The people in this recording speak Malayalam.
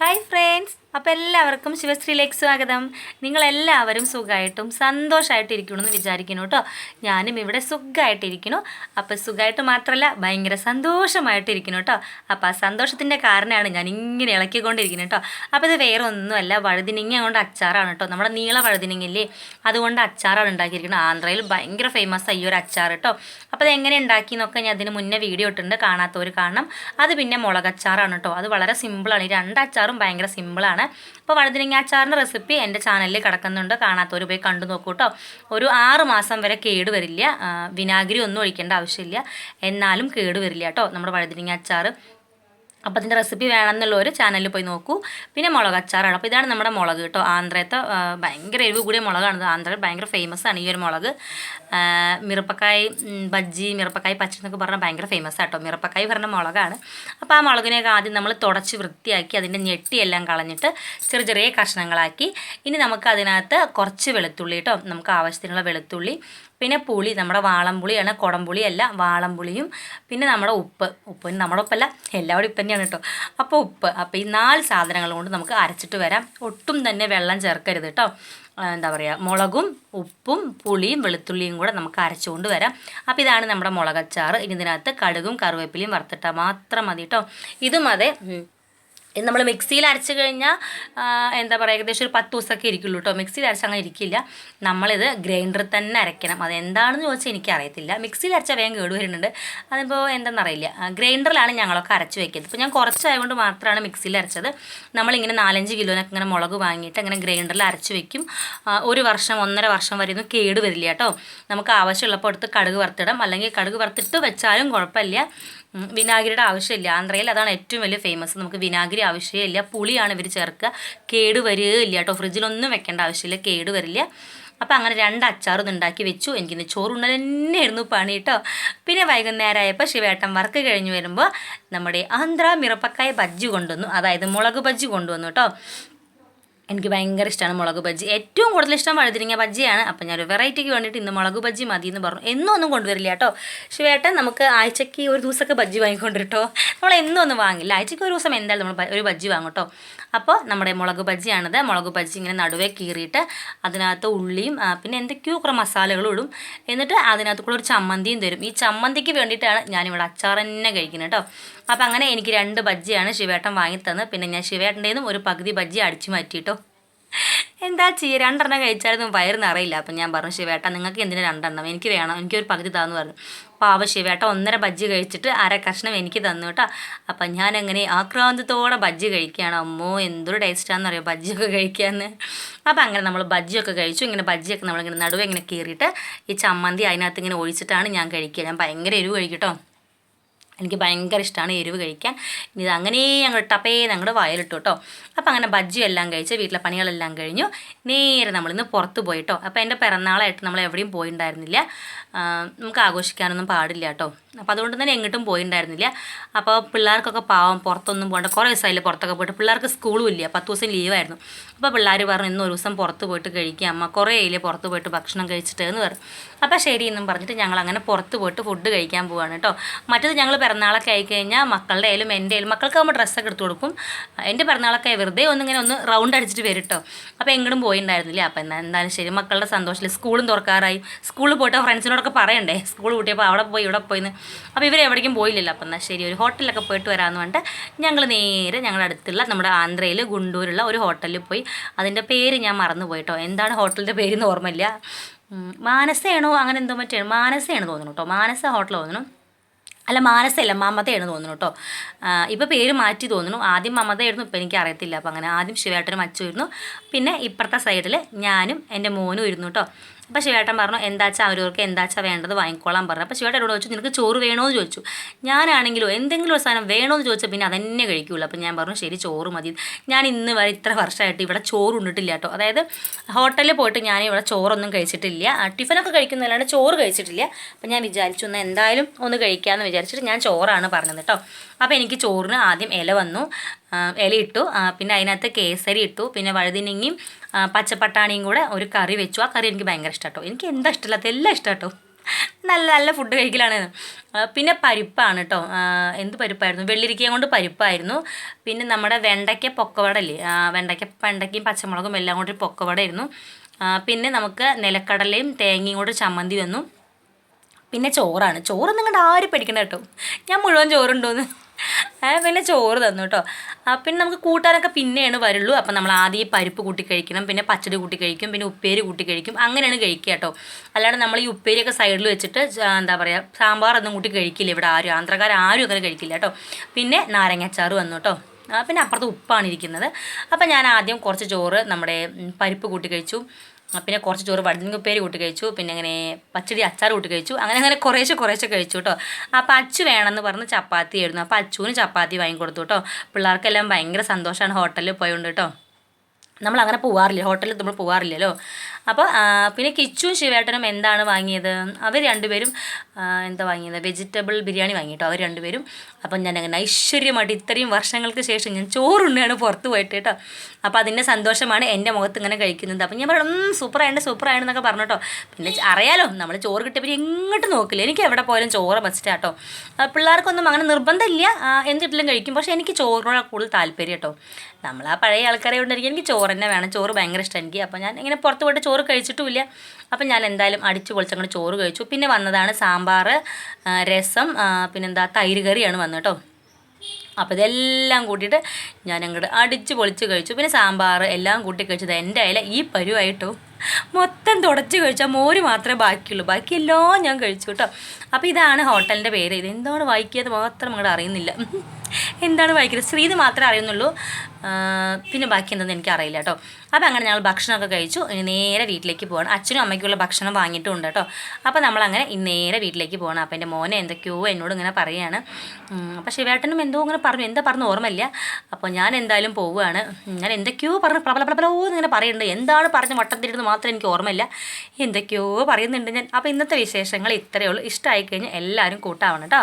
ഹായ് ഫ്രണ്ട്സ് അപ്പോൾ എല്ലാവർക്കും ശിവശ്രീയിലേക്ക് സ്വാഗതം. നിങ്ങളെല്ലാവരും സുഖമായിട്ടും സന്തോഷമായിട്ടും ഇരിക്കണമെന്ന് വിചാരിക്കുന്നു കേട്ടോ. ഞാനും ഇവിടെ സുഖമായിട്ടിരിക്കുന്നു. അപ്പോൾ സുഖമായിട്ട് മാത്രമല്ല ഭയങ്കര സന്തോഷമായിട്ടിരിക്കുന്നു കേട്ടോ. അപ്പോൾ ആ സന്തോഷത്തിന്റെ കാരണമാണ് ഞാൻ ഇങ്ങനെ ഇളക്കിക്കൊണ്ടിരിക്കുന്നത് കേട്ടോ. അപ്പോൾ ഇത് വേറെ ഒന്നുമല്ല വഴുതിനിങ്ങ കൊണ്ട് അച്ചാറാണ് കേട്ടോ. നമ്മുടെ നീള വഴുതിനിങ്ങില്ലേ അതുകൊണ്ട് അച്ചാറാണ് ഉണ്ടാക്കിയിരിക്കുന്നത്. ആന്ധ്രയിൽ ഭയങ്കര ഫേമസ് ആയി ഒരു അച്ചാർ കേട്ടോ. അപ്പോൾ അത് എങ്ങനെ ഉണ്ടാക്കി എന്നൊക്കെ ഞാൻ അതിന് മുന്നേ വീഡിയോ ഇട്ടിട്ടുണ്ട്. കാണാത്തവർ കാണണം. അത് പിന്നെ മുളകച്ചാറാണ് കേട്ടോ. അത് വളരെ സിമ്പിളാണ് ഈ രണ്ട് അച്ചാറും ഭയങ്കര സിമ്പിളാണ്. അപ്പോൾ വഴുതിനങ്ങ അച്ചാറിന്റെ റെസിപ്പി എന്റെ ചാനലിൽ കിടക്കുന്നുണ്ട്. കാണാത്തവർ പോയി കണ്ടു നോക്കൂ കേട്ടോ ഒരു ആറ് മാസം വരെ കേട് വരില്ല. വിനാഗിരി ഒന്നും ഒഴിക്കേണ്ട ആവശ്യമില്ല. എന്നാലും കേട് വരില്ല കേട്ടോ നമ്മുടെ വഴുതിനങ്ങ അച്ചാർ അപ്പോൾ അതിന്റെ റെസിപ്പി വേണമെന്നുള്ളവർ ചാനലിൽ പോയി നോക്കൂ. പിന്നെ മുളക് അച്ചാറാണ് അപ്പോൾ ഇതാണ് നമ്മുടെ മുളക് കേട്ടോ. ആന്ധ്രയത്തെ ഭയങ്കര എരിവ് കൂടിയ മുളകാണ് ആന്ധ്ര ഭയങ്കര ഫേമസ് ആണ് ഈ ഒരു മുളക്. മിറപ്പക്കായ് ബജ്ജി മിറപ്പക്കായ് പച്ച എന്നൊക്കെ പറഞ്ഞാൽ ഭയങ്കര ഫേമസ് ആട്ടോ. മിറപ്പക്കായ് പറഞ്ഞ മുളകാണ്. അപ്പോൾ ആ മുളകിനെയൊക്കെ ആദ്യം നമ്മൾ തുടച്ച് വൃത്തിയാക്കി അതിന്റെ ഞെട്ടിയെല്ലാം കളഞ്ഞിട്ട് ചെറിയ ചെറിയ കഷ്ണങ്ങളാക്കി. ഇനി നമുക്ക് അതിനകത്ത് കുറച്ച് വെളുത്തുള്ളി കേട്ടോ. നമുക്ക് ആവശ്യത്തിനുള്ള വെളുത്തുള്ളി പിന്നെ പുളി നമ്മുടെ വാളംപുളിയാണ് കുടംപുളിയല്ല വാളംപുളിയും പിന്നെ നമ്മുടെ ഉപ്പ്. ഉപ്പ് നമ്മുടെ ഉപ്പല്ല എല്ലാവരും ഇപ്പം കേട്ടോ. അപ്പോൾ ഉപ്പ്. അപ്പോൾ ഈ നാല് സാധനങ്ങൾ കൊണ്ട് നമുക്ക് അരച്ചിട്ട് വരാം. ഒട്ടും തന്നെ വെള്ളം ചേർക്കരുത് കേട്ടോ. എന്താ പറയുക മുളകും ഉപ്പും പുളിയും വെളുത്തുള്ളിയും കൂടെ നമുക്ക് അരച്ചുകൊണ്ട് വരാം. അപ്പോൾ ഇതാണ് നമ്മുടെ മുളകച്ചാറ്. ഇനി ഇതിനകത്ത് കടുകും കറിവേപ്പിലയും വറുത്തിട്ടാൽ മാത്രം മതി കേട്ടോ. ഇതും അതെ. ഇത് നമ്മൾ മിക്സിയിൽ അരച്ച് കഴിഞ്ഞാൽ എന്താ പറയുക ഏകദേശം ഒരു പത്ത് ദിവസമൊക്കെ ഇരിക്കുള്ളൂ കേട്ടോ മിക്സിയിൽ അരച്ച് അങ്ങനെ ഇരിക്കില്ല. നമ്മളിത് ഗ്രൈൻഡറിൽ തന്നെ അരയ്ക്കണം. അതെന്താണെന്ന് ചോദിച്ചാൽ എനിക്കറിയത്തില്ല. മിക്സിയിൽ അരച്ച വേഗം കേട് വരുന്നുണ്ട്. അതിപ്പോൾ എന്താണെന്നറിയില്ല ഗ്രൈൻഡറിലാണ് ഞങ്ങളൊക്കെ അരച്ച് വയ്ക്കുന്നത് ഇപ്പോൾ ഞാൻ കുറച്ചായതുകൊണ്ട് മാത്രമാണ് മിക്സിയിൽ അരച്ചത്. നമ്മളിങ്ങനെ നാലഞ്ച് കിലോനൊക്കെ ഇങ്ങനെ മുളക് വാങ്ങിയിട്ട് അങ്ങനെ ഗ്രൈൻഡറിൽ അരച്ച് വയ്ക്കും ഒരു വർഷം ഒന്നര വർഷം വരെ ഒന്നും കേട് വരില്ല കേട്ടോ നമുക്ക് ആവശ്യമുള്ളപ്പോൾ എടുത്ത് കടുക് വറുത്തിടാം. അല്ലെങ്കിൽ കടുക് വറുത്തിട്ട് വെച്ചാലും കുഴപ്പമില്ല. വിനാഗിരിയുടെ ആവശ്യമില്ല. ആന്ധ്രയിൽ അതാണ് ഏറ്റവും വലിയ ഫേമസ് നമുക്ക് വിനാഗിരി ആവശ്യമില്ല. പുളിയാണ് ഇവർ ചേർക്കുക. കേട് വരികയില്ല കേട്ടോ. ഫ്രിഡ്ജിലൊന്നും വെക്കേണ്ട ആവശ്യമില്ല. കേട് വരില്ല. അപ്പം അങ്ങനെ രണ്ട് അച്ചാറും ഉണ്ടാക്കി വെച്ചു. എനിക്കിന്ന് ചോറുണ്ണൽ തന്നെയായിരുന്നു പണി കേട്ടോ. പിന്നെ വൈകുന്നേരം ആയപ്പോൾ ശിവേട്ടൻ വർക്ക് കഴിഞ്ഞ് വരുമ്പോൾ നമ്മുടെ ആന്ധ്ര മിറപ്പക്കായ ബജ്ജി കൊണ്ടുവന്നു. അതായത് മുളക് ബജ്ജി കൊണ്ടുവന്നു കേട്ടോ. എനിക്ക് ഭയങ്കര ഇഷ്ടമാണ് മുളക് ബജ്ജി. ഏറ്റവും കൂടുതൽ ഇഷ്ടം വഴുതിരിങ്ങ ബജ്ജിയാണ്. അപ്പം ഒരു വെറൈറ്റിക്ക് വേണ്ടിയിട്ട് ഇന്ന് മുളക് ബജ്ജി മതി എന്ന് പറഞ്ഞു. എന്നും ഒന്നും കൊണ്ടുവരില്ല കേട്ടോ. ശിവേട്ടൻ നമുക്ക് ആഴ്ചയ്ക്ക് ഒരു ദിവസമൊക്കെ ബജ്ജി വാങ്ങിക്കൊണ്ടിട്ടോ നമ്മൾ എന്നും ഒന്നും വാങ്ങില്ല. ആഴ്ചയ്ക്ക് ഒരു ദിവസം എന്തായാലും നമ്മൾ ഒരു ബജ്ജി വാങ്ങും കേട്ടോ അപ്പോൾ നമ്മുടെ മുളക് ബജ്ജിയാണിത്. മുളക് ബജ്ജി ഇങ്ങനെ നടുവേ കീറിയിട്ട് അതിനകത്ത് ഉള്ളിയും പിന്നെ എന്തൊക്കെയോ കുറേ മസാലകളും ഇടും. എന്നിട്ട് അതിനകത്ത് കൂടെ ഒരു ചമ്മന്തിയും തരും. ഈ ചമ്മന്തിക്ക് വേണ്ടിയിട്ടാണ് ഞാനിവിടെ അച്ചാർ തന്നെ കഴിക്കുന്നത് കേട്ടോ അപ്പോൾ അങ്ങനെ എനിക്ക് രണ്ട് ബജ്ജിയാണ് ശിവേട്ടൻ വാങ്ങി വാങ്ങിത്തന്നത്. പിന്നെ ഞാൻ ശിവേട്ടന്റെതും ഒരു പകുതി ബജ്ജി അടിച്ചു മാറ്റിയിട്ടോ എന്താ ചെയ്യുക രണ്ടെണ്ണം കഴിച്ചാലും വയറ് നിറയില്ല. അപ്പം ഞാൻ പറഞ്ഞു ശിവേട്ട നിങ്ങൾക്ക് എന്തിനാ രണ്ടെണ്ണം? എനിക്ക് വേണം എനിക്കൊരു പകുതി താന്ന് പറഞ്ഞു. പാവ ശിവേട്ട ഒന്നര ബജ്ജി കഴിച്ചിട്ട് അര കഷ്ണം എനിക്ക് തന്നു കേട്ടോ. അപ്പം ഞാൻ അങ്ങനെ ആക്രാന്തത്തോടെ ബജ്ജി കഴിക്കുകയാണ്. അമ്മോ എന്തൊരു ടേസ്റ്റാണെന്നറിയോ ബജ്ജിയൊക്കെ കഴിക്കാമെന്ന് അപ്പം അങ്ങനെ നമ്മൾ ബജ്ജിയൊക്കെ കഴിച്ചു. ഇങ്ങനെ ബജ്ജിയൊക്കെ നമ്മളിങ്ങനെ നടുവ് ഇങ്ങനെ കീറിയിട്ട് ഈ ചമ്മന്തി അതിനകത്ത് ഇങ്ങനെ ഒഴിച്ചിട്ടാണ് ഞാൻ കഴിക്കുക. ഞാൻ ഭയങ്കര എരിവ് കഴിക്കട്ടോ എനിക്ക് ഭയങ്കര ഇഷ്ടമാണ് എരിവ് കഴിക്കാൻ. ഇത് അങ്ങനെ ഞങ്ങൾ ടപ്പേ ഞങ്ങൾ വയലിട്ടു കേട്ടോ. അപ്പോൾ അങ്ങനെ ബജ്ജി എല്ലാം കഴിച്ച് വീട്ടിലെ പണികളെല്ലാം കഴിഞ്ഞു. നേരെ നമ്മളിന്ന് പുറത്ത് പോയിട്ടോ അപ്പോൾ എന്റെ പിറന്നാളായിട്ട് നമ്മൾ എവിടെയും പോയിണ്ടായിരുന്നില്ല നമുക്ക് ആഘോഷിക്കാനൊന്നും പാടില്ല കേട്ടോ. അപ്പോൾ അതുകൊണ്ട് തന്നെ എങ്ങോട്ടും പോയിണ്ടായിരുന്നില്ല. അപ്പോൾ പിള്ളേർക്കൊക്കെ പാവം പുറത്തൊന്നും പോകണ്ട കുറേ ദിവസമായില്ല പുറത്തൊക്കെ പോയിട്ട്. പിള്ളേർക്ക് സ്കൂളും ഇല്ല. പത്ത് ദിവസം ലീവായിരുന്നു അപ്പോൾ പിള്ളേർ പറഞ്ഞു ഇന്ന് ഒരു ദിവസം പുറത്ത് പോയിട്ട് കഴിക്കുക അമ്മ. കുറേ ആയില്ലേ പുറത്ത് പോയിട്ട് ഭക്ഷണം കഴിച്ചിട്ട് എന്ന് പറഞ്ഞു. അപ്പോൾ ശരി എന്നും പറഞ്ഞിട്ട് ഞങ്ങൾ അങ്ങനെ പുറത്ത് പോയിട്ട് ഫുഡ് കഴിക്കാൻ പോവാണ് കേട്ടോ. മറ്റത് ഞങ്ങൾ പിറന്നാളൊക്കെ ആയി കഴിഞ്ഞാൽ മക്കളുടെ ആയാലും എന്റെ ആയാലും മക്കൾക്ക് ആകുമ്പോൾ ഡ്രസ്സൊക്കെ എടുത്തു കൊടുക്കും. എന്റെ പിറന്നാളൊക്കെ വെറുതെ ഒന്നിങ്ങനെ ഒന്ന് റൗണ്ട് അടിച്ചിട്ട് വരും അപ്പോൾ എങ്ങോട്ടും പോയിണ്ടായിരുന്നില്ല. അപ്പോൾ എന്നാൽ എന്തായാലും ശരി. മക്കളുടെ സന്തോഷത്തിൽ സ്കൂളും തുറക്കാറായി. സ്കൂളിൽ പോയിട്ട് ഫ്രണ്ട്സിനോടൊക്കെ പറയണ്ടേ? സ്കൂൾ കൂട്ടിയപ്പോൾ അവിടെ പോയി ഇവിടെ പോയിന്ന്. അപ്പോൾ ഇവർ എവിടേക്കും പോയില്ലല്ലോ. അപ്പം എന്നാൽ ശരി ഒരു ഹോട്ടലിലൊക്കെ പോയിട്ട് വരാമെന്ന് പറഞ്ഞിട്ട് ഞങ്ങൾ നേരെ ഞങ്ങളുടെ അടുത്തുള്ള നമ്മുടെ ആന്ധ്രയിൽ ഗുണ്ടൂരുള്ള ഒരു ഹോട്ടലിൽ പോയി. അതിന്റെ പേര് ഞാൻ മറന്നു പോയിട്ടോ. എന്താണ് ഹോട്ടലിന്റെ പേരെന്ന് ഓർമ്മയില്ല. മാനസയാണോ അങ്ങനെ എന്തോ മറ്റേ മാനസയാണ് തോന്നുന്നു കേട്ടോ മാനസ ഹോട്ടൽ തോന്നുന്നു. അല്ല മാനസയല്ല മമതയാണ് തോന്നുന്നു കേട്ടോ ഇപ്പോൾ പേര് മാറ്റി തോന്നുന്നു. ആദ്യം മമതയായിരുന്നു ഇപ്പം എനിക്ക് അറിയത്തില്ല. അപ്പോൾ അങ്ങനെ ആദ്യം ശിവേട്ടനും അച്ചുമായിരുന്നു പിന്നെ ഇപ്പുറത്തെ സൈഡിൽ ഞാനും എന്റെ മോനും ഇരുന്നു കേട്ടോ അപ്പോൾ ശിവേട്ടൻ പറഞ്ഞു എന്താച്ചാ അവരവർക്ക് എന്താച്ചാ വേണ്ടത് വാങ്ങിക്കോളാൻ പറഞ്ഞു. അപ്പോൾ ശിവേട്ടൻ എന്നോട് ചോദിച്ചു നിനക്ക് ചോറ് വേണോ എന്ന് ചോദിച്ചു. ഞാനാണെങ്കിലോ എന്തെങ്കിലും ഒരു സാധനം വേണോ എന്ന് ചോദിച്ചാൽ പിന്നെ അതന്നെ കഴിക്കുള്ളൂ. അപ്പോൾ ഞാൻ പറഞ്ഞു ശരി ചോറ് മതി. ഞാൻ ഇന്ന് വരെ ഇത്ര വർഷമായിട്ട് ഇവിടെ ചോറ് ഉണ്ടിട്ടില്ല കേട്ടോ. അതായത് ഹോട്ടലിൽ പോയിട്ട് ഞാൻ ഇവിടെ ചോറൊന്നും കഴിച്ചിട്ടില്ല. ടിഫിനൊക്കെ കഴിക്കുന്നതല്ലാണ്ട് ചോറ് കഴിച്ചിട്ടില്ല. അപ്പോൾ ഞാൻ വിചാരിച്ചു ഒന്ന് എന്തായാലും ഒന്ന് കഴിക്കാമെന്ന് വിചാരിച്ചിട്ട് ഞാൻ ചോറാണ് പറഞ്ഞത് കേട്ടോ. അപ്പോൾ എനിക്ക് ചോറിന് ആദ്യം ഇല വന്നു. ആ, ഇല ഇട്ടു പിന്നെ അതിനകത്ത് കേസരി ഇട്ടു. പിന്നെ വഴുതിനങ്ങിയും പച്ചപ്പട്ടാണിയും കൂടെ ഒരു കറി വെച്ചു. ആ കറി എനിക്ക് ഭയങ്കര ഇഷ്ടം കേട്ടോ എനിക്ക് എന്താ ഇഷ്ടമില്ലാത്ത എല്ലാം ഇഷ്ടം കേട്ടോ നല്ല നല്ല ഫുഡ് കഴിക്കലാണ്. പിന്നെ പരിപ്പാണ് കേട്ടോ എന്ത് പരിപ്പായിരുന്നു? വെള്ളിരിക്കയും കൊണ്ട് പരിപ്പായിരുന്നു. പിന്നെ നമ്മുടെ വെണ്ടയ്ക്ക പൊക്കവടല്ലേ ആ, വെണ്ടയ്ക്ക വെണ്ടയ്ക്കയും പച്ചമുളകും എല്ലാം കൊണ്ട് ഒരു പൊക്കവടയായിരുന്നു. ആ, പിന്നെ നമുക്ക് നിലക്കടലയും തേങ്ങയും കൂടി ചമ്മന്തി വന്നു. പിന്നെ ചോറാണ്. ചോറൊന്നും നിങ്ങളുടെ ആരും പേടിക്കണ്ട കേട്ടോ. ഞാൻ മുഴുവൻ ചോറുണ്ടോന്ന്. ഏ, പിന്നെ ചോറ് തന്നു കേട്ടോ പിന്നെ നമുക്ക് കൂട്ടാനൊക്കെ പിന്നെയാണ് വരുള്ളൂ. അപ്പം നമ്മൾ ആദ്യം ഈ പരിപ്പ് കൂട്ടി കഴിക്കണം പിന്നെ പച്ചടി കൂട്ടി കഴിക്കും പിന്നെ ഉപ്പേരി കൂട്ടി കഴിക്കും. അങ്ങനെയാണ് കഴിക്കുക കേട്ടോ അല്ലാണ്ട് നമ്മൾ ഈ ഉപ്പേരിയൊക്കെ സൈഡിൽ വെച്ചിട്ട് എന്താ പറയുക സാമ്പാറൊന്നും കൂട്ടി കഴിക്കില്ല ഇവിടെ ആരും. ആന്ധ്രക്കാർ ആരും അങ്ങനെ കഴിക്കില്ല കേട്ടോ പിന്നെ നാരങ്ങാച്ചാറ് വന്നു കേട്ടോ പിന്നെ അപ്പുറത്ത് ഉപ്പാണ് ഇരിക്കുന്നത്. അപ്പം ഞാൻ ആദ്യം കുറച്ച് ചോറ് നമ്മുടെ പരിപ്പ് കൂട്ടി കഴിച്ചു. പിന്നെ കുറച്ച് ചോറ് വഴുതിനുപ്പേര് കൂട്ടി കഴിച്ചു. പിന്നെ അങ്ങനെ പച്ചടി അച്ചാർ കൂട്ടി കഴിച്ചു. അങ്ങനെ അങ്ങനെ കുറേശ്ശെ കുറേശ്ശെ കഴിച്ചു കേട്ടോ. അപ്പോൾ അച്ചു വേണമെന്ന് പറഞ്ഞ് ചപ്പാത്തി ആയിരുന്നു. അപ്പോൾ അച്ചുവിന് ചപ്പാത്തി വാങ്ങിക്കൊടുത്തു കേട്ടോ. പിള്ളേർക്കെല്ലാം ഭയങ്കര സന്തോഷമാണ് ഹോട്ടലിൽ പോയോണ്ട് കേട്ടോ. നമ്മൾ അങ്ങനെ പോവാറില്ല. ഹോട്ടലിൽ നമ്മൾ പോവാറില്ലല്ലോ. അപ്പോൾ പിന്നെ കിച്ചും ശിവേട്ടനും എന്താണ് വാങ്ങിയത്? അവർ രണ്ടുപേരും എന്താ വാങ്ങിയത്? വെജിറ്റബിൾ ബിരിയാണി വാങ്ങി കേട്ടോ അവർ രണ്ടുപേരും. അപ്പം ഞാൻ അങ്ങനെ ഐശ്വര്യമായിട്ട് ഇത്രയും വർഷങ്ങൾക്ക് ശേഷം ഞാൻ ചോറുണ്ണാണ് പുറത്ത് പോയിട്ട് കേട്ടോ. അപ്പോൾ അതിന്റെ സന്തോഷമാണ് എന്റെ മുഖത്ത് ഇങ്ങനെ കഴിക്കുന്നത്. അപ്പം ഞാൻ പറഞ്ഞു സൂപ്പറായിട്ട് എന്നൊക്കെ പറഞ്ഞു കേട്ടോ പിന്നെ അറിയാലോ നമ്മൾ ചോറ് കിട്ടിയപ്പോൾ എങ്ങോട്ട് നോക്കില്ല. എനിക്ക് എവിടെ പോയാലും ചോറ് മസ്റ്റാട്ടോ പിള്ളേർക്കൊന്നും അങ്ങനെ നിർബന്ധമില്ല. എന്തിട്ടിലും കഴിക്കും. പക്ഷേ എനിക്ക് ചോറിനോട് കൂടുതൽ താല്പര്യം കേട്ടോ നമ്മൾ ആ പഴയ ആൾക്കാരെ കൊണ്ടിരിക്കും എനിക്ക് ചോറ് തന്നെ വേണം. ചോറ് ഭയങ്കര ഇഷ്ടം എനിക്ക്. അപ്പോൾ ഞാൻ ഇങ്ങനെ പുറത്ത് പോയിട്ട് ചോറ് കഴിച്ചിട്ടുമില്ല. അപ്പം ഞാൻ എന്തായാലും അടിച്ചു പൊളിച്ചങ്ങോട്ട് ചോറ് കഴിച്ചു. പിന്നെ വന്നതാണ് സാമ്പാർ രസം പിന്നെന്താ തൈര് കറിയാണ് വന്നത് കേട്ടോ അപ്പോൾ ഇതെല്ലാം കൂട്ടിയിട്ട് ഞാൻ അങ്ങോട്ട് അടിച്ച് പൊളിച്ച് കഴിച്ചു. പിന്നെ സാമ്പാർ എല്ലാം കൂട്ടി കഴിച്ചത് എന്റെ അയല ഈ പരുവായിട്ടോ മൊത്തം തുടച്ച് കഴിച്ചാൽ മോര് മാത്രമേ ബാക്കിയുള്ളൂ. ബാക്കി എല്ലാം ഞാൻ കഴിച്ചു കേട്ടോ. അപ്പോൾ ഇതാണ് ഹോട്ടലിന്റെ പേര്. ഇത് എന്താണ് വായിക്കിയത് മാത്രം അങ്ങോട്ട് അറിയുന്നില്ല. എന്താണ് വായിക്കുന്നത്? ശ്രീത് മാത്രമേ അറിയുന്നുള്ളൂ. പിന്നെ ബാക്കി എന്തെന്ന് എനിക്ക് അറിയില്ല കേട്ടോ. അപ്പോൾ അങ്ങനെ ഞങ്ങൾ ഭക്ഷണമൊക്കെ കഴിച്ചു. ഇനി നേരെ വീട്ടിലേക്ക് പോകണം അച്ഛനും അമ്മയ്ക്കുള്ള ഭക്ഷണം വാങ്ങിയിട്ടുണ്ട് കേട്ടോ. അപ്പോൾ നമ്മളങ്ങനെ നേരെ വീട്ടിലേക്ക് പോകണം അപ്പോൾ എന്റെ മോനെ എന്തൊക്കെയോ എന്നോട് ഇങ്ങനെ പറയുകയാണ്. അപ്പം അപ്പോൾ ശിവേട്ടനും എന്തോ ഇങ്ങനെ പറഞ്ഞു. എന്താ പറഞ്ഞു ഓർമ്മയില്ല. അപ്പോൾ ഞാൻ എന്തായാലും പോവുകയാണ്. ഞാൻ എന്തൊക്കെയോ പ്ല പ്രബല പ്രബലോ ഇങ്ങനെ പറയുന്നുണ്ട്. എന്താണ് പറഞ്ഞ് വട്ടത്തിരുന്ന് മാത്രം എനിക്ക് ഓർമ്മയില്ല. എന്തൊക്കെയോ പറയുന്നുണ്ട് ഞാൻ. അപ്പോൾ ഇന്നത്തെ വിശേഷങ്ങൾ ഇത്രയേ ഉള്ളൂ. ഇഷ്ടമായി കഴിഞ്ഞാൽ എല്ലാവരും കൂട്ടാവണം കേട്ടോ.